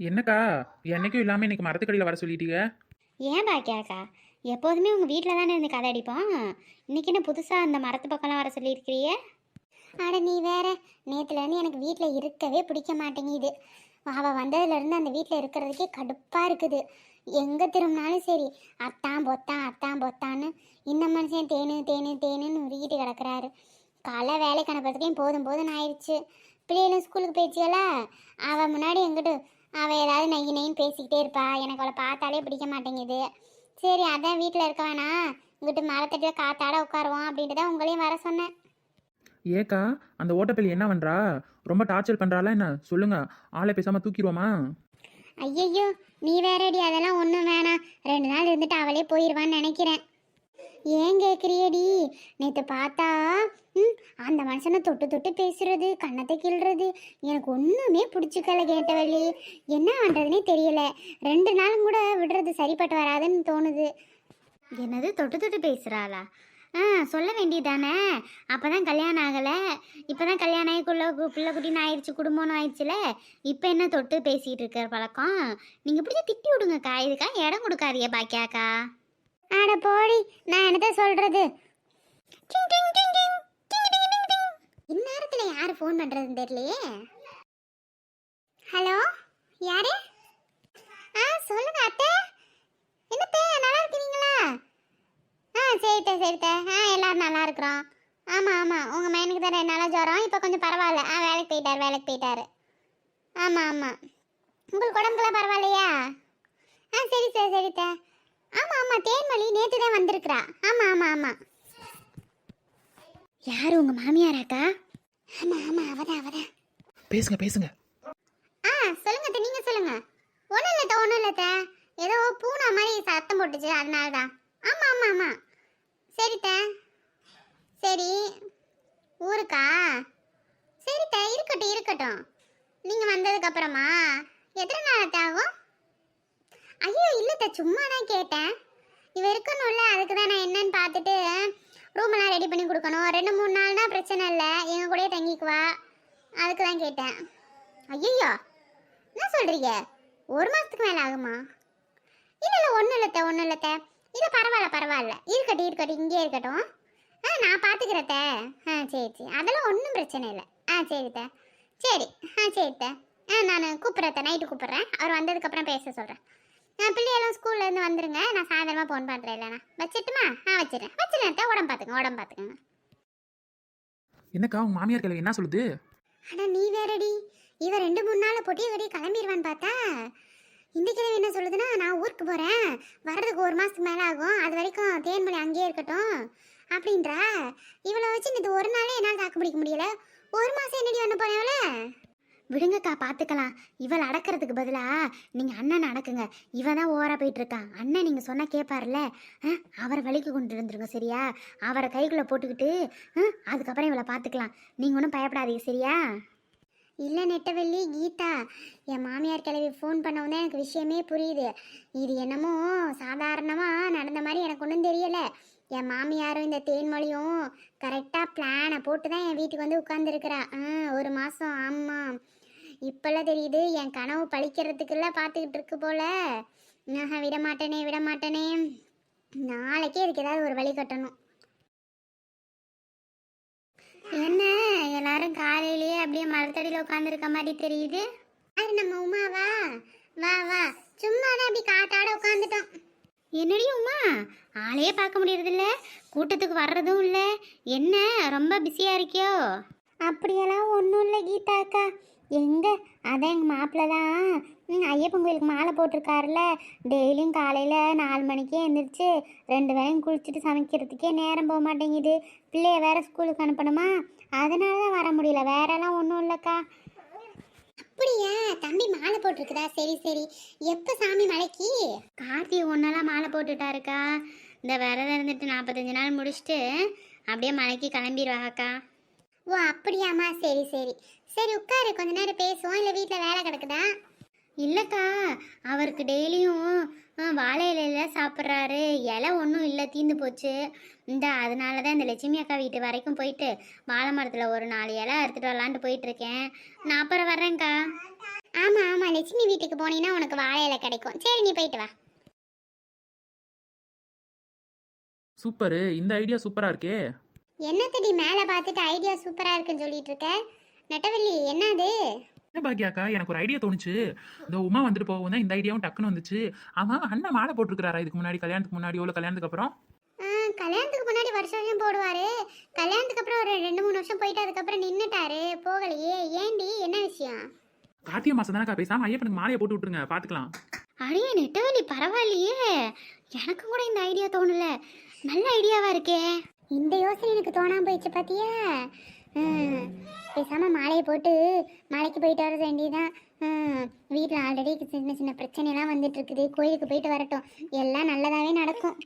என்னக்கா? என்னைக்கும் இல்லாமல் இன்னைக்கு மரத்துக்கடியில் வர சொல்லிட்டீங்க? ஏன் பாக்கியாக்கா எப்போதுமே உங்கள் வீட்டில் தானே இருந்து கதை அடிப்போம். இன்னைக்கு என்ன புதுசாக அந்த மரத்து பக்கம்லாம் வர சொல்லியிருக்கிறிய அட நீ வேற. நேற்றுலேருந்து எனக்கு வீட்டில் இருக்கவே பிடிக்க மாட்டேங்குது. அவள் வந்ததுலேருந்து அந்த வீட்டில் இருக்கிறதுக்கே கடுப்பாக இருக்குது. எங்கே திரும்பினாலும் சரி அத்தான் பொத்தான் அத்தான் பொத்தான்னு இந்த மனுஷன் தேனு தேனு தேனுன்னு உருகிட்டு கிடக்குறாரு. காலை வேலை அனுப்புறதுக்கையும் போதும் போதும் ஆயிடுச்சு. பிள்ளைகளும் ஸ்கூலுக்கு போயிடுச்சியலா அவள் முன்னாடி எங்கிட்டு அவள் ஏதாவது நெய் நெய்ன்னு பேசிக்கிட்டே இருப்பா. எனக்கு அவளை பார்த்தாலே பிடிக்க மாட்டேங்குது. சரி அதான் வீட்டில் இருக்க வேணாம் இங்கிட்டு மரத்தட்டில் காத்தாட உட்காருவோம் அப்படின்ட்டு தான் உங்களையும் வர சொன்னேன். ஏக்கா அந்த ஓட்டப்பள்ளி என்ன பண்ணுறா ரொம்ப டார்ச்சர் பண்ணுறாளா என்ன? சொல்லுங்க. ஆளை பேசாமல் தூக்கிடுவோமா? ஐயையோ நீ வேறடி. அதெல்லாம் ஒன்றும் வேணாம். ரெண்டு நாள் இருந்துட்டு அவளே போயிடுவான்னு நினைக்கிறேன். ஏன் கேட்குறியடி நேற்று பார்த்தா ம் அந்த மனுஷனை தொட்டு தொட்டு பேசுறது கண்ணத்தை கிள்றது எனக்கு ஒன்றுமே பிடிச்சிக்கல கேட்டவள்ளி. என்ன பண்ணுறதுனே தெரியல. ரெண்டு நாளும் கூட விடுறது சரிப்பட்டு வராதுன்னு தோணுது. என்னது தொட்டு தொட்டு பேசுகிறாளா ஆ சொல்ல வேண்டியதானே? அப்போ தான் கல்யாணம் ஆகலை. இப்போ தான் கல்யாணம் ஆகி குள்ள கு- பிள்ளை குட்டின்னு ஆயிடுச்சு குடும்பம்னு ஆயிடுச்சுல இப்போ என்ன தொட்டு பேசிகிட்டு இருக்கிற பழக்கம்? நீங்கள் பிடிச்சி திட்டி விடுங்கக்கா. இதுக்கா இடம் கொடுக்காதியே பாக்கியாக்கா. அட போடி நான் என்னத்த சொல்கிறது இந்நேரத்துல யார் ஃபோன் பண்ணுறதுன்னு தெரியலையே? ஹலோ யாரு? ஆ சொல்லுங்க அத்தை. என்னத்தே நல்லா இருக்கிறீங்களா ஆ சரித்தே சரித்தே ஆ எல்லாரும் நல்லா இருக்கிறோம். ஆமாம் ஆமாம் உங்கள் மைனுக்கு தான் ரெண்டு நாளாக ஜுரம்? இப்போ கொஞ்சம் பரவாயில்ல. ஆ வேலைக்கு போயிட்டார் வேலைக்கு போயிட்டாரு. ஆமாம் ஆமாம் உங்களுக்கு உடம்புலாம் பரவாயில்லையா? ஆ சரி சார் சரித்தே ஆமாம் ஆமாம் தேன்மொழி நேற்று தான் வந்திருக்கிறா. ஆமாம் ஆமாம் ஆமாம் யார் உங்கள் மாமியாராக்கா ஆமாம் ஆமாம் அவதான் அவதான். பேசுங்க பேசுங்க. ஆ சொல்லுங்க அத்தை, நீங்க சொல்லுங்க. ஒன்றும் இல்லத்த ஒன்றும் இல்லத்த ஏதோ பூனை மாதிரி சத்தம் போட்டுச்சு அதனால தான். ஆமாம் ஆமாம் ஆமாம் சரித்த சரி. ஊருக்கா? சரித்த இருக்கட்டும் இருக்கட்டும். நீங்கள் வந்ததுக்கு அப்புறமா எத்தனை நாள் ஆகும்? ஐயோ இல்லத்த சும்மா தான் கேட்டேன். இவ இருக்கணும்ல அதுக்கு தான் நான் என்னன்னு பார்த்துட்டு ரூமெல்லாம் ரெடி பண்ணி கொடுக்கணும். ரெண்டு மூணு நாள்னா பிரச்சனை இல்லை. எங்கள் கூடயே தங்கிக்குவா. அதுக்கு தான் கேட்டேன். ஐயோ என்ன சொல்கிறீங்க ஒரு மாதத்துக்கு மேலே ஆகுமா? இல்லை இல்லை ஒன்றும் இல்லைத்த ஒன்றும் இல்லைத்த. இல்லை பரவாயில்ல பரவாயில்ல. இருக்கட்டும் இருக்கட்டும் இங்கே இருக்கட்டும். ஆ நான் பாத்துக்கிறத்த ஆ சரி சரி. அதெல்லாம் ஒன்றும் பிரச்சனை இல்லை. ஆ சரித்த சரி. ஆ சரித்த ஆ நான் கூப்பிட்றத்த நைட்டு கூப்பிட்றேன். அவர் வந்ததுக்கப்புறம் பேச சொல்கிறேன் ஆ பிள்ளையெல்லாம் ஸ்கூல்ல இருந்து வந்துருங்க. நான் சாயந்தரமா ஃபோன் பண்ணுறேன் இல்லைண்ணா வச்சிட்டுமா? ஆ வச்சிடுறேன். வச்சிடுறேன் உடம்பு பார்த்துங்க உடம்பு பார்த்துக்கங்க. என்னக்கா உங்கள் மாமியார் கிளவி என்ன சொல்லுது? அட நீ வேறடி. இவ ரெண்டு மூணு நாள் போட்டி இவடி கிளம்பிடுவான்னு பார்த்தா இந்த கிழமை என்ன சொல்லுதுன்னா நான் ஊருக்கு போகிறேன் வர்றதுக்கு ஒரு மாதத்துக்கு மேலே ஆகும். அது வரைக்கும் தேன்மொழி அங்கேயே இருக்கட்டும். அப்படின்றா? இவளை வச்சு நேற்று ஒரு நாளே என்னால் தாக்கு பிடிக்க முடியல. ஒரு மாதம் என்னடி பண்ண போனவள விடுங்கக்கா பார்த்துக்கலாம் இவளை அடக்கிறதுக்கு பதிலாக நீங்கள் அண்ணன் அடக்குங்க. இவன் தான் ஓவராக போயிட்டுருக்கான் அண்ணன் நீங்கள் சொன்னால் கேட்பார்ல ஆ, அவரை வலிக்கு கொண்டு இருந்துருங்க சரியா? அவரை கைக்குள்ளே போட்டுக்கிட்டு ஆ, அதுக்கப்புறம் இவளை பார்த்துக்கலாம் நீங்கள் ஒன்றும் பயப்படாதீங்க சரியா? இல்லை நெட்டவெள்ளி கீதா என் மாமியார் கிளவி ஃபோன் பண்ணவும் தான் எனக்கு விஷயமே புரியுது. இது என்னமோ சாதாரணமாக நடந்த மாதிரி எனக்கு ஒன்றும் தெரியலை. என் மாமியாரும் இந்த தேன்மொழியும் கரெக்டாக பிளானை போட்டு தான் என் வீட்டுக்கு வந்து உட்காந்துருக்குறா ஆ ஒரு மாதம் ஆமாம் இப்போல்லாம் தெரியுது என் கனவு பழிக்கிறதுக்குள்ள பார்த்துக்கிட்டு இருக்கு போல. நான் விட மாட்டேனே விட மாட்டேனே நாளைக்கே இதுக்கு ஏதாவது ஒரு வழி கட்டணும். என்ன? எல்லாரும் காலையிலேயே அப்படியே மரத்தடியில் உட்காந்துருக்க மாதிரி தெரியுது. அது நம்ம உமாவா? வா வா. சும்மா தான் அப்படி காட்டாட உட்காந்துட்டோம் என்னடி உமா? ஆளையே பார்க்க முடியறதில்ல. கூட்டத்துக்கு வர்றதும் இல்லை. என்ன ரொம்ப பிஸியாக இருக்கியோ? அப்படியெல்லாம் ஒன்றும் இல்லை கீதா அக்கா. எங்கே? அதான் எங்கள் மாப்பிள்ள தான். ஐயப்பன் கோயிலுக்கு மாலை போட்டிருக்காருல டெய்லியும் காலையில் நாலு மணிக்கே எழுந்திரிச்சு ரெண்டு வேளையும் குளிச்சுட்டு சமைக்கிறதுக்கே நேரம் போக மாட்டேங்குது. பிள்ளைய வேறு ஸ்கூலுக்கு அனுப்பணுமா? அதனால தான் வர முடியல. வேறெல்லாம் ஒன்றும் இல்லைக்கா. அப்படியா? தம்பி மாலை போட்டிருக்குதா? சரி சரி. எப்போ சாமி மலைக்கு? கார்த்திகை ஒன்றெல்லாம் மாலை போட்டுட்டாருக்கா இந்த விரதம் இருந்துட்டு நாற்பத்தஞ்சு நாள் முடிச்சுட்டு அப்படியே மலைக்கு கிளம்பிடுவாக்கா ஓ அப்படியாம்மா. சரி சரி. சரி உட்காரு. கொஞ்ச நேரம் பேசுவோம். இல்லை வீட்டில் வேலை கிடக்குதா? இல்லைக்கா அவருக்கு டெய்லியும் வாழை இலையில சாப்பிட்றாரு. இலை ஒன்றும் இல்லை தீந்து போச்சு. இந்த அதனால தான் இந்த லட்சுமி அக்கா வீட்டு வரைக்கும் போயிட்டு வாழை மரத்தில் ஒரு நாலு இலை அறுத்துட்டு வரலான்ட்டு போயிட்டு இருக்கேன் நான் அப்புறம் வர்றேன்க்கா. ஆமாம் ஆமாம் லட்சுமி வீட்டுக்கு போனீங்கன்னா உனக்கு வாழை இலை கிடைக்கும். சரி நீ போயிட்டு வா. சூப்பரு. இந்த ஐடியா சூப்பரா இருக்கே. என்னத்தடி மேலே பார்த்துட்டு ஐடியா சூப்பராக இருக்குன்னு சொல்லிட்டு இருக்க நெட்டவள்ளி என்னது? என்ன பாக்கியாக்கா எனக்கு ஒரு ஐடியா தோணுச்சு. இந்த உமா வந்துட்டு போகும் தான் இந்த ஐடியாவும் டக்குன்னு வந்துச்சு. ஆமா அண்ணன் மாலை போட்டிருக்காரா இதுக்கு முன்னாடி கல்யாணத்துக்கு முன்னாடி எவ்வளோ கல்யாணத்துக்கு அப்புறம்? கல்யாணத்துக்கு முன்னாடி வருஷம் வருஷம் போடுவாரு. கல்யாணத்துக்கு அப்புறம் ஒரு ரெண்டு மூணு வருஷம் போயிட்டு அதுக்கப்புறம் நின்னுட்டாரு. போகலையே. ஏண்டி? என்ன விஷயம்? கார்த்திகை மாசம் தானக்கா பேசாம ஐயப்பனுக்கு மாலையை போட்டு விட்டுருங்க. பாத்துக்கலாம். அடியே நெட்டவலி பரவாயில்லையே. எனக்கு கூட இந்த ஐடியா தோணல. நல்ல ஐடியாவா இருக்கே. இந்த யோசனை எனக்கு தோணாம போயிடுச்சு பாத்தியா? ம், பேசாம மாலையை போட்டு மலைக்கு போயிட்டு வர வேண்டியதான் வீட்டில் ஆல்ரெடி சின்ன சின்ன பிரச்சனைலாம் வந்துட்டு இருக்குது கோயிலுக்கு போயிட்டு வரட்டும். எல்லாம் நல்லதாவே நடக்கும்.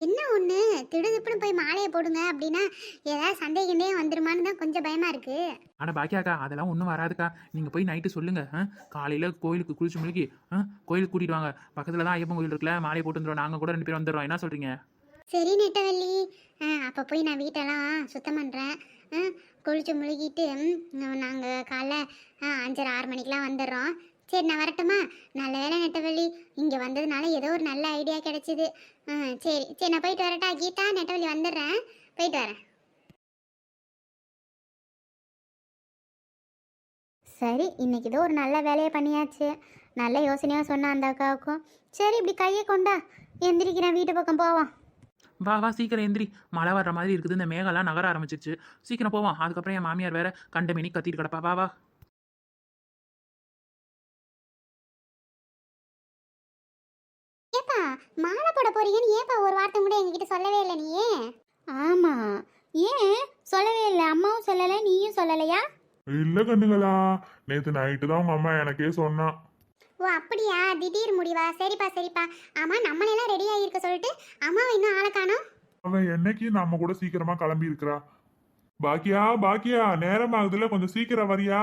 என்ன ஒன்று திடுதிப்புன்னு போய் மாலையை போடுங்க அப்படின்னா ஏதாவது சந்தேகமே வந்துருமான்னு தான் கொஞ்சம் பயமா இருக்கு. அட பாக்கியாக்கா அதெல்லாம் ஒன்றும் வராதுக்கா. நீங்க போய் நைட்டு சொல்லுங்க? காலையில கோயிலுக்கு குளிச்சு முழுகி ஆ? கோயிலுக்கு கூட்டிட்டு வாங்க. பக்கத்துல தான் ஐயப்பன் கோயில் இருக்குல்ல மாலையை போட்டு வந்துடும் நாங்க கூட ரெண்டு பேரும் வந்துடுறோம். என்ன சொல்றீங்க? சரி நெட்டவள்ளி. அப்போ போய் நான் வீட்டெல்லாம் சுத்தம் பண்ணுறேன் குளிச்சு முழுகிட்டு நாங்கள் காலைல ஆ, அஞ்சரை ஆறு மணிக்கெலாம் வந்துடுறோம். சரி நான் வரட்டுமா? நல்ல வேலை நெட்டவள்ளி இங்கே வந்ததுனால ஏதோ ஒரு நல்ல ஐடியா கிடைச்சிது. ஆ, சரி சரி நான் போயிட்டு வரட்டா? கீதா நெட்டவள்ளி வந்துடுறேன். போயிட்டு வரேன். சரி இன்னைக்கு ஏதோ ஒரு நல்ல வேலையை பண்ணியாச்சு. நல்ல யோசனையாக சொன்ன அந்த அக்காவுக்கும். சரி இப்படி கையை கொண்டா எந்திரிக்கிறேன் வீட்டு பக்கம் போவோம். வா வா சீக்கிரம் எந்திரி. மழை வர்ற மாதிரி இருக்குது. இந்த மேகம்லாம் நகர ஆரம்பிச்சிருச்சு. சீக்கிரம் போவோம். அதுக்கப்புறம் என் மாமியார் வேற கண்ட மினி கத்திட்டு கிடப்பா. வா வா. ஏப்பா மாலை போட போறீங்கன்னு ஏப்பா ஒரு வார்த்தை கூட எங்ககிட்ட சொல்லவே இல்லை நீ ஆமா. ஏன்? சொல்லவே இல்லை. அம்மாவும் சொல்லலை நீயும் சொல்லலையா? இல்ல கண்ணுங்களா. நேத்து நைட்டு தான் உங்க அம்மா எனக்கே சொன்னான் ஓ அப்படியா? திடீர் முடிவா? சரிப்பா சரிப்பா. ஆமா நம்மளெல்லாம் ரெடி ஆகியிருக்க சொல்லிட்டு அம்மாவை இன்னும் ஆளை காணோம். அவன் என்னைக்கு நம்ம கூட சீக்கிரமா கிளம்பி இருக்கிறா? பாக்கியா பாக்கியா நேரம் ஆகுதுல கொஞ்சம் சீக்கிரம் வரியா?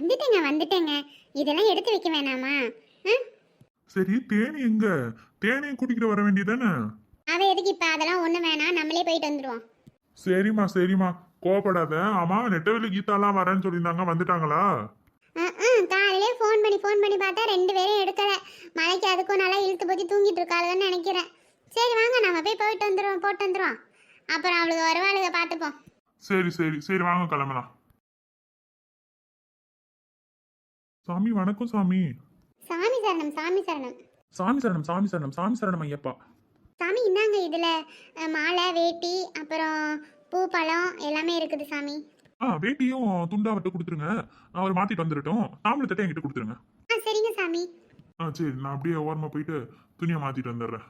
வந்துட்டேங்க வந்துட்டேங்க. இதெல்லாம் எடுத்து வைக்க வேணாமா? சரி தேனி எங்க? தேனியை கூட்டிக்கிட்டு வர வேண்டியதானே? அவ எதுக்கு இப்ப அதெல்லாம் ஒண்ணு வேணாம் நம்மளே போயிட்டு வந்துருவோம். சரிம்மா சரிம்மா. கோவப்படாத. அம்மா நெட்டவெளி கீதாலாம் வரேன்னு சொல்லியிருந்தாங்க வந்துட்டாங்களா? காலையிலே ஃபோன் பண்ணி ஃபோன் பண்ணி பார்த்தா ரெண்டு பேரும் எடுக்கல. மலைக்கு அதுக்கும் நல்லா இழுத்து போத்தி தூங்கிட்டு இருக்காளுன்னு நினைக்கிறேன். சரி வாங்க நம்ம போய் போயிட்டு வந்துடுவோம் போட்டு வந்துடுவோம் அப்புறம் அவளுக்கு வருவாளுக பார்த்துப்போம் சரி சரி சரி வாங்க கிளம்பலாம். சாமி வணக்கம் சாமி. சாமி சரணம் சாமி சரணம். சாமி சரணம் சாமி சரணம் சாமி சரணம் ஐயப்பா. சாமி இந்தாங்க இதில் மாலை வேட்டி அப்புறம் பூ பழம் எல்லாமே இருக்குது சாமி. ஆ வேட்டியும் துண்டா விட்டு கொடுத்துருங்க. அவர் மாத்திட்டு வந்துடட்டும் தாம்பளத்தட்டை என்கிட்ட கொடுத்துருங்க. ஆ சரிங்க சாமி. ஆ சரி நான் அப்படியே ஓரமா போயிட்டு துணியை மாத்திட்டு வந்துடுறேன்.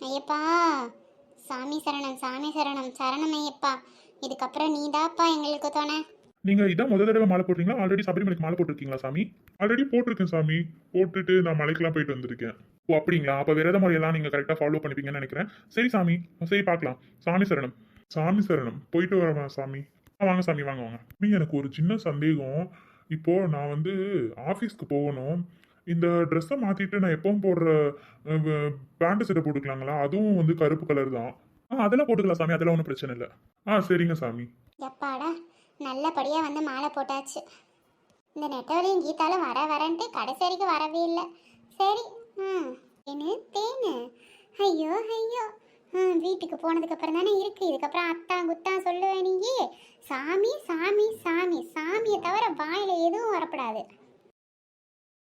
ஐயப்பா சாமி சரணம் சாமி சரணம் சரணம் ஐயப்பா. இதுக்கப்புறம் நீதாப்பா எங்களுக்கு தோணை. நீங்க இதான் முதல் தடவை மாலை போடுறீங்களா? ஆல்ரெடி சபரிமலைக்கு மாலை போட்டிருக்கீங்களா சாமி? ஆல்ரெடி போட்டிருக்கேன் சாமி. போட்டுட்டு நான் மலைக்கெல்லாம் போயிட்டு வந்திருக்கேன். ஓ அப்படிங்களா? அப்ப விரத முறையெல்லாம் நீங்க கரெக்டா ஃபாலோ பண்ணிப்பீங்கன்னு நினைக்கிறேன். சரி சாமி சரி பார்க்கலாம். சாமி சரணம். சாமி சரணம். போயிட்டு வரமா சாமி? ஆ, வாங்க சாமி வாங்க வாங்க. நீ எனக்கு ஒரு சின்ன சந்தேகம். இப்போ நான் வந்து ஆஃபீஸ்க்கு போகணும். இந்த ட்ரெஸ்ஸை மாற்றிட்டு நான் எப்பவும் போடுற பேண்ட் சட்டை போட்டுக்கலாங்களா? அதுவும் வந்து கருப்பு கலர் தான். ஆ அதெல்லாம் போட்டுக்கலாம் சாமி. அதெல்லாம் ஒன்றும் பிரச்சனை இல்லை. ஆ சரிங்க சாமி. எப்பாடா நல்லபடியாக வந்து மாலை போட்டாச்சு. இந்த நெட்டவழியும் கீதாலும் வர வரன்ட்டு கடைசி வரைக்கும் வரவே இல்லை. சரி ம். என்ன தேனு. ஐயோ ஐயோ. ம் வீட்டுக்கு போனதுக்கு அப்புறம் தானே இருக்கு. இதுக்கப்புறம் அத்தான் குத்தான் சொல்லுவேன் நீங்க சாமி சாமி சாமி. சாமியை தவிர வாயில எதுவும் வரப்படாது.